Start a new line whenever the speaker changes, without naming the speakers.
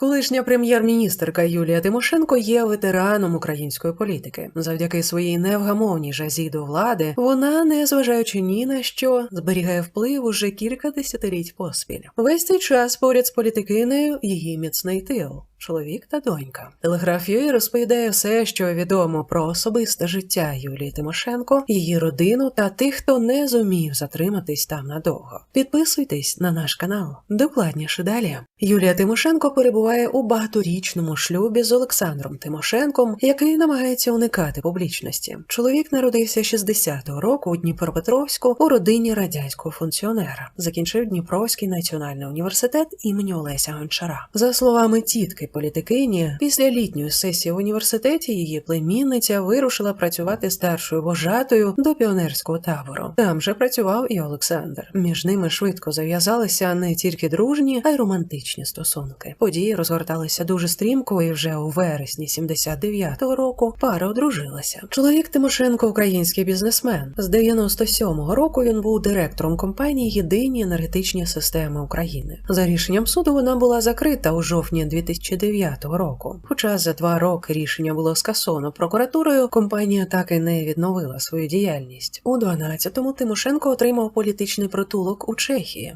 Колишня прем'єр-міністерка Юлія Тимошенко є ветераном української політики. Завдяки своїй невгамовній жазі до влади вона, не зважаючи ні на що, зберігає вплив уже кілька десятиліть поспіль. Весь цей час поряд з політикинею її міцний тил. Чоловік та донька. Телеграф розповідає все, що відомо про особисте життя Юлії Тимошенко, її родину та тих, хто не зумів затриматись там надовго. Підписуйтесь на наш канал. Докладніше далі. Юлія Тимошенко перебуває у багаторічному шлюбі з Олександром Тимошенком, який намагається уникати публічності. Чоловік народився 60-го року у Дніпропетровську у родині радянського функціонера. Закінчив Дніпровський національний університет імені Олеся Гончара. За словами тітки політикині, після літньої сесії в університеті її племінниця вирушила працювати старшою вожатою до піонерського табору. Там же працював і Олександр. Між ними швидко зав'язалися не тільки дружні, а й романтичні стосунки. Події розгорталися дуже стрімко, і вже у вересні 79-го року пара одружилася. Чоловік Тимошенко, український бізнесмен. З 97-го року він був директором компанії Єдині енергетичні системи України. За рішенням суду вона була закрита у жовтні 2009 року. Хоча за два роки рішення було скасовано прокуратурою, компанія так і не відновила свою діяльність. У 12-му Тимошенко отримав політичний притулок у Чехії.